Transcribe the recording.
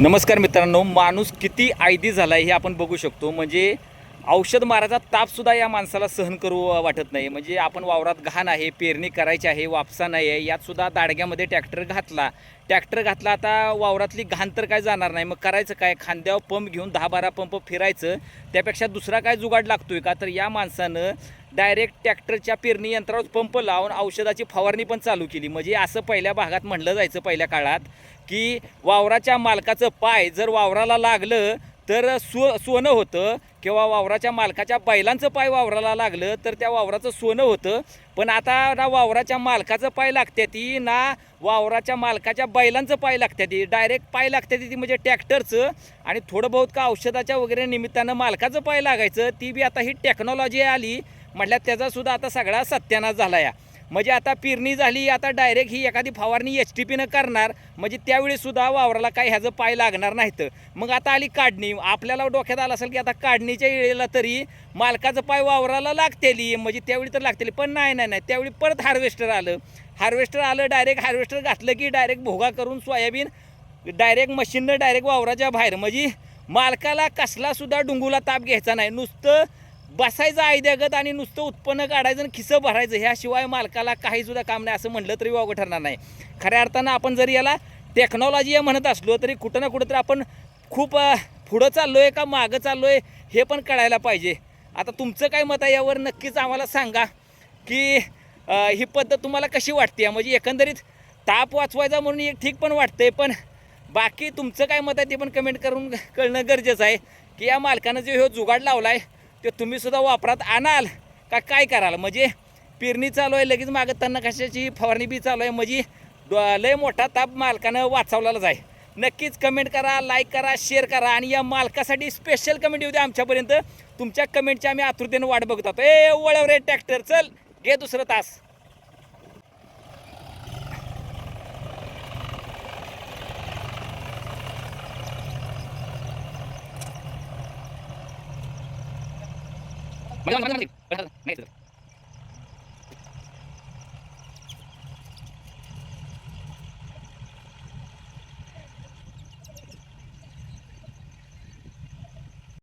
नमस्कार मित्रांनो माणूस किती आयदी झाला आहे हे आपण बघू शकतो. म्हणजे औषध मारायचा तापसुद्धा या माणसाला सहन करू वाटत नाही. म्हणजे आपण वावरात घाण आहे पेरणी करायची आहे वापसा नाही आहे यातसुद्धा दाडग्यामध्ये ट्रॅक्टर घातला. ट्रॅक्टर घातला आता वावरातली घाण तर काय जाणार नाही. मग करायचं काय? खांद्यावर पंप घेऊन दहा बारा पंप फिरायचं. त्यापेक्षा दुसरा काय जुगाड लागतोय का? तर या माणसानं डायरेक्ट ट्रॅक्टरच्या पेरणी यंत्रावर पंप लावून औषधाची फवारणी पण चालू केली. म्हणजे असं पहिल्या भागात म्हणलं जायचं पहिल्या काळात की वावराच्या मालकाचं पाय जर वावराला लागलं तर सो सोनं होतं किंवा वावराच्या मालकाच्या बैलांचं पाय वावराला लागलं तर त्या वावराचं सोनं होतं. पण आता ना वावराच्या मालकाचं पाय लागते ती ना वावराच्या मालकाच्या बैलांचं पाय लागते ती. डायरेक्ट पाय लागते ती म्हणजे ट्रॅक्टरचं. आणि थोडं बहुत का औषधाच्या वगैरे निमित्तानं मालकाचं पाय लागायचं ती बी आता ही टेक्नॉलॉजी आली. म्हटल्या त्याचासुद्धा आता सगळा सत्यानाश झाला या म्हणजे आता पेरणी झाली आता डायरेक्ट ही एखादी फवारणी एच टी पीनं करणार म्हणजे त्यावेळीसुद्धा वावराला काही ह्याचं पाय लागणार नाहीत. मग आता आली काढणी. आपल्याला डोक्यात आलं असेल की आता काढणीच्या वेळेला तरी मालकाचं पाय वावराला लागतेली. म्हणजे त्यावेळी तर लागतेली. पण नाही नाही नाही. त्यावेळी परत हार्वेस्टर आलं. हार्वेस्टर आलं डायरेक्ट हार्वेस्टर घातलं की डायरेक्ट भोगा करून सोयाबीन डायरेक्ट मशीननं डायरेक्ट वावराच्या बाहेर. म्हणजे मालकाला कसलासुद्धा डुंगूला ताप घ्यायचा नाही. नुसतं बसायचं आयद्यागत आणि नुसतं उत्पन्न काढायचं आणि खिसं भरायचं. ह्याशिवाय मालकाला काहीसुद्धा काम नाही असं म्हटलं तरी वावगं ठरणार नाही. खऱ्या अर्थानं आपण जरी याला टेक्नॉलॉजी या म्हणत असलो तरी कुठं ना कुठं तरी आपण खूप पुढं चाललो आहे का मागं चाललो आहे हे पण कळायला पाहिजे. आता तुमचं काय मत आहे यावर नक्कीच आम्हाला सांगा की ही पद्धत तुम्हाला कशी वाटते? म्हणजे एकंदरीत ताप वाचवायचा म्हणून एक ठीक पण वाटतंय पण बाकी तुमचं काय मत आहे ते पण कमेंट करून कळणं गरजेचं आहे की या मालकानं जो हो जुगाड लावला आहे ते तुम्हीसुद्धा वापरात आणाल. का काय कराल? म्हणजे पेरणी चालू आहे लगेच मागं त्यांना कशाची फवारणी बी चालू आहे म्हणजे ड- लय मोठा ताप मालकानं वाचवलेलाच आहे. नक्कीच कमेंट करा लाईक करा शेअर करा आणि या मालकासाठी स्पेशल कमेंट येऊ द्या आमच्यापर्यंत. तुमच्या कमेंटची आम्ही आतुरतेनं वाट बघत आहोत. ए वळव रे ट्रॅक्टर चल घे दुसरं तास. नाही